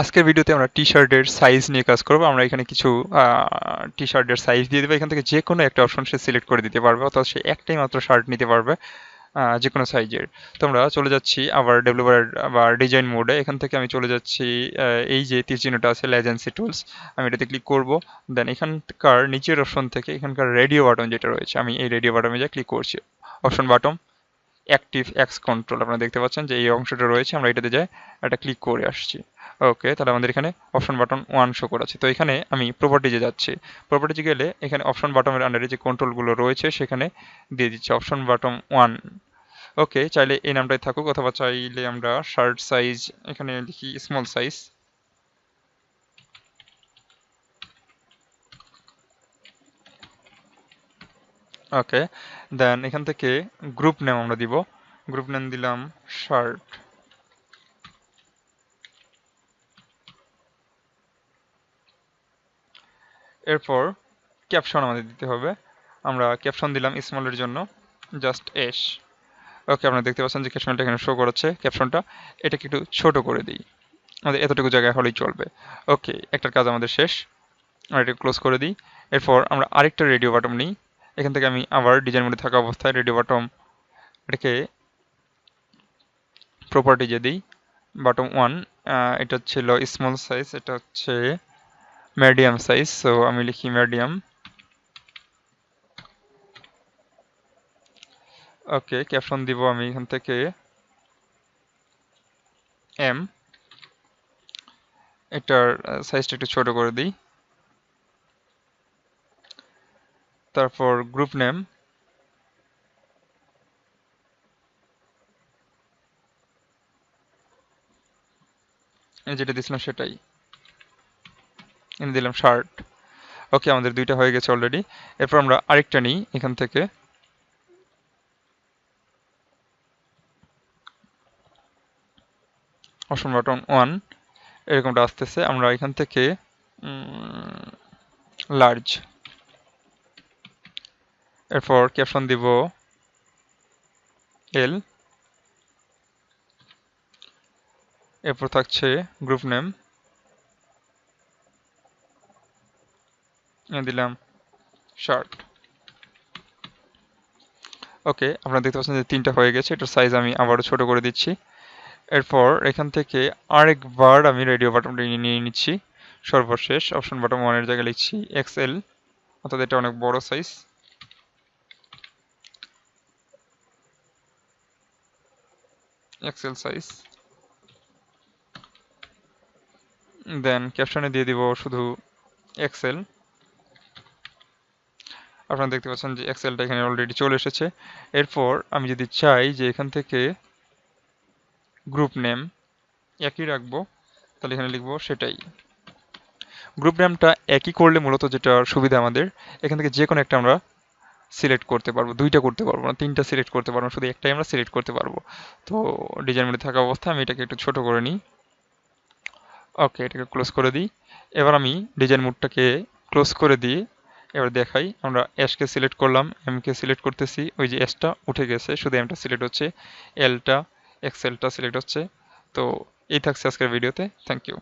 আজকের ভিডিওতে আমরা টি শার্টের সাইজ নিয়ে কাজ করব। আমরা এখানে কিছু টি শার্টের সাইজ দিয়ে দেবো। এখান থেকে যে কোনো একটা অপশন সে সিলেক্ট করে দিতে পারবে অর্থাৎ সে একটাই মাত্র শার্ট নিতে পারবে যে কোনো সাইজের তো আমরা চলে যাচ্ছি আবার ডেভেলপার বা ডিজাইন মোডে এখান থেকে আমি চলে যাচ্ছি এই যে তীর চিহ্নটা আছে লেজেন্সি টুলস আমি এটাতে ক্লিক করব। দেন এখানকার নিচের অপশন থেকে এখানকার রেডিও বাটন যেটা রয়েছে, আমি এই রেডিও বাটনে যা ক্লিক করছি। Option button active X control আপনারা দেখতে পাচ্ছেন যে এই অংশটা রয়েছে, আমরা এটাতে যাই এটা ক্লিক করে আসছি। ওকে তাহলে আমাদের এখানে অপশন বাটন ওয়ান শো করাচ্ছে তো এখানে আমি প্রপার্টিজে যাচ্ছি। প্রপার্টিজে গেলে এখানে অপশন বাটনের আন্ডারে যে কন্ট্রোলগুলো রয়েছে, সেখানে দিয়ে দিচ্ছি অপশন বাটন ওয়ান ওকে চাইলে এই নামটাই থাকুক, অথবা চাইলে আমরা শার্ট সাইজ এখানে লিখি স্মল সাইজ ওকে দেন এখান থেকে গ্রুপ নেম আমরা দিব। গ্রুপ নেম দিলাম শার্ট এরপর ক্যাপশন আমাদের দিতে হবে। আমরা ক্যাপশন দিলাম স্মলের জন্য জাস্ট এস ওকে আপনারা দেখতে পাচ্ছেন যে ক্যাপশনটা এখানে শো করাচ্ছে ক্যাপশনটা এটাকে একটু ছোট করে দিই। আমাদের এতটুকু জায়গায় হলেই চলবে। ওকে একটার কাজ আমাদের শেষ। আমরা এটা ক্লোজ করে দিই। এরপর আমরা আরেকটা রেডিও বাটম নিই। এখান থেকে আমি আবার ডিজাইন মোডে থাকা অবস্থায় রেডিও বাটম এটাকে প্রপার্টি যে দিই। বাটম ওয়ান এটা ছিল স্মল সাইজ এটা হচ্ছে মিডিয়াম সাইজ সো আমি লিখি মিডিয়াম ওকে ক্যাপশন দিব আমি এখান থেকে। এম এটার সাইজটা একটু ছোট করে দিই। তারপর গ্রুপ নেম যেটা দিছিলাম সেটাই। এনে দিলাম শার্ট ওকে আমাদের দুইটা হয়ে গেছে অলরেডি এরপর আমরা আরেকটা নিই এখান থেকে। অপশন বাটন ওয়ান এরকমটা আসতেছে। আমরা এখান থেকে লার্জ এরপর ক্যাপশন দিব এল এরপর থাকছে গ্রুপ নেম দিলাম শার্ট ওকে আপনারা দেখতে পাচ্ছেন যে তিনটা হয়ে গেছে। এটার সাইজ আমি আবারও ছোট করে দিচ্ছি। এরপর এখান থেকে আরেকবার আমি রেডিও বাটনটা নিয়ে নিচ্ছি। সর্বশেষ অপশন বাটন ওয়ানের জায়গায় লিখছি এক্সএল অর্থাৎ এটা অনেক বড় সাইজ এক্সেল সাইজ দেন ক্যাপশনে দিয়ে দিব শুধু এক্সেল আপনারা দেখতে পাচ্ছেন যে এক্সেলটা এখানে অলরেডি চলে এসেছে। এরপর আমি যদি চাই যে এখান থেকে গ্রুপ নেম একই রাখব, তাহলে এখানে লিখব সেটাই। গ্রুপ নেমটা একই করলে মূলত যেটা সুবিধা আমাদের, এখান থেকে যে কোনো একটা আমরা সিলেক্ট করতে পারব, দুইটা করতে পারব না, তিনটা সিলেক্ট করতে পারব শুধু একটাই আমরা সিলেক্ট করতে পারব। তো ডিজাইন মধ্যে থাকা অবস্থায় আমি এটাকে একটু ছোট করে নিই। ওকে এটাকে ক্লোজ করে দিই। এবার আমি ডিজাইন মুডটাকে ক্লোজ করে দিয়ে এবার দেখাই, আমরা অ্যাশকে সিলেক্ট করলাম এমকে সিলেক্ট করতেছি, ওই যে অ্যাশটা উঠে গেছে, শুধু এমটা সিলেক্ট হচ্ছে এলটা এক্সেলটা সিলেক্ট হচ্ছে, তো এই থাকছে আজকের ভিডিওতে থ্যাংক ইউ